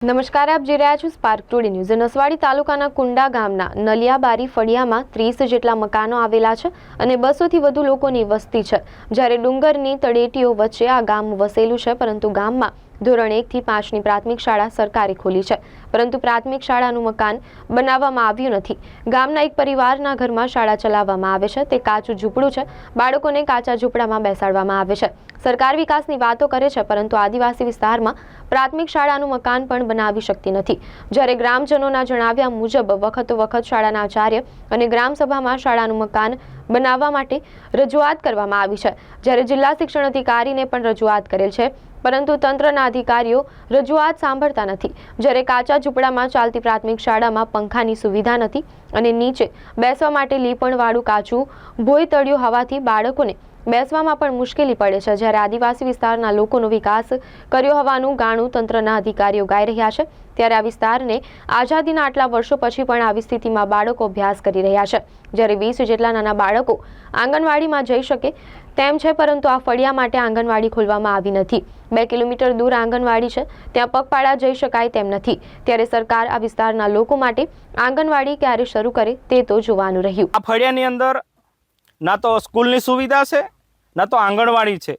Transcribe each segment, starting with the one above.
નમસ્કાર, આપ જોઈ રહ્યા છો સ્પાર્ક ટુડે ન્યૂઝ નસવાડી તાલુકાના કુંડા ગામના નલિયાબારી ફળિયામાં ત્રીસ જેટલા મકાનો આવેલા છે અને બસોથી વધુ લોકોની વસ્તી છે. જ્યારે ડુંગરની તળેટીઓ વચ્ચે આ ગામ વસેલું છે, પરંતુ ગામમાં ધોરણ એકથી પાંચની પ્રાથમિક શાળા સરકારે ખોલી છે. પરંતુ પ્રાથમિક શાળાનું મકાન બનાવવામાં આવ્યું નથી. ગામના એક પરિવારના ઘરમાં શાળા ચલાવવામાં આવે છે. તે કાચું ઝૂંપડું છે. બાળકોને કાચા ઝૂંપડામાં બેસાડવામાં આવે છે. સરકાર વિકાસની વાતો કરે છે, પરંતુ આદિવાસી વિસ્તારમાં પ્રાથમિક શાળાનું મકાન પણ બનાવી શકતી નથી. જ્યારે ગ્રામજનોના જણાવ્યા મુજબ વખતો વખત શાળાના આચાર્ય અને ગ્રામસભામાં શાળાનું મકાન બનાવવા માટે રજૂઆત કરવામાં આવી છે. જ્યારે જિલ્લા શિક્ષણ અધિકારીને પણ રજૂઆત કરેલ છે, પરંતુ તંત્રના અધિકારીઓ રજૂઆત સાંભળતા નથી. જ્યારે કાચા ઝૂંપડામાં ચાલતી પ્રાથમિક શાળામાં પંખાની સુવિધા નથી અને નીચે બેસવા માટે લીપણવાળું કાચું ભોય તળિયું હોવાથી બાળકોને બેસવામાં પણ મુશ્કેલી પડે છે. જ્યારે આદિવાસી વિસ્તારના લોકોનો વિકાસ કર્યો હોવાનું ગાણું તંત્રના અધિકારીઓ ગાઈ રહ્યા છે, ત્યારે આ વિસ્તારને આઝાદીના આટલા વર્ષો પછી પણ આવી સ્થિતિમાં બાળકો અભ્યાસ કરી રહ્યા છે. જ્યારે વીસ જેટલા નાના બાળકો આંગણવાડીમાં જઈ શકે તેમ છે, પરંતુ આ ફળિયા માટે આંગણવાડી ખોલવામાં આવી નથી. બે કિલોમીટર દૂર આંગણવાડી છે, ત્યાં પગપાળા જઈ શકાય તેમ નથી. ત્યારે સરકાર આ વિસ્તારના લોકો માટે આંગણવાડી ક્યારે શરૂ કરે તે તો જોવાનું રહ્યું. આ ફળિયાની અંદર ના તો સ્કૂલની સુવિધા છે ના તો આંગણવાડી છે.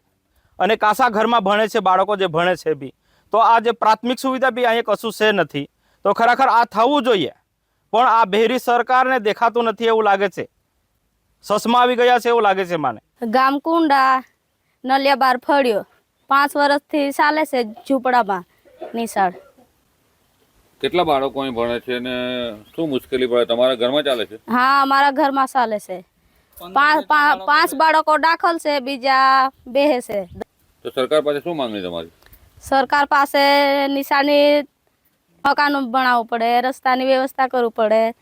અને કાસા ઘરમાં ભણે છે બાળકો જે ભણે છે બી. તો આ જે પ્રાથમિક સુવિધા બી અહીંયા કશું છે નથી. તો ખરેખર આ થવું જોઈએ. પણ આ બહેરી સરકારને દેખાતું નથી એવું લાગે છે. સસમાં આવી ગયા છે એવું લાગે છે મને. ગામકુંડા નલિયા બાર ફળ્યો. પાંચ વર્ષથી ચાલે છે ઝૂંપડામાં નિશાળ. કેટલા બાળકો અહીં ભણે છે અને શું મુશ્કેલી પડે? તમારા ઘરમાં ચાલે છે? હા અમારા ઘરમાં ચાલે છે. પાંચ બાળકો દાખલ છે બીજા બેહે છે. તો સરકાર પાસે શું માંગણી તમારી? સરકાર પાસે નિશાની મકાનો બનાવવું પડે રસ્તાની વ્યવસ્થા કરવું પડે.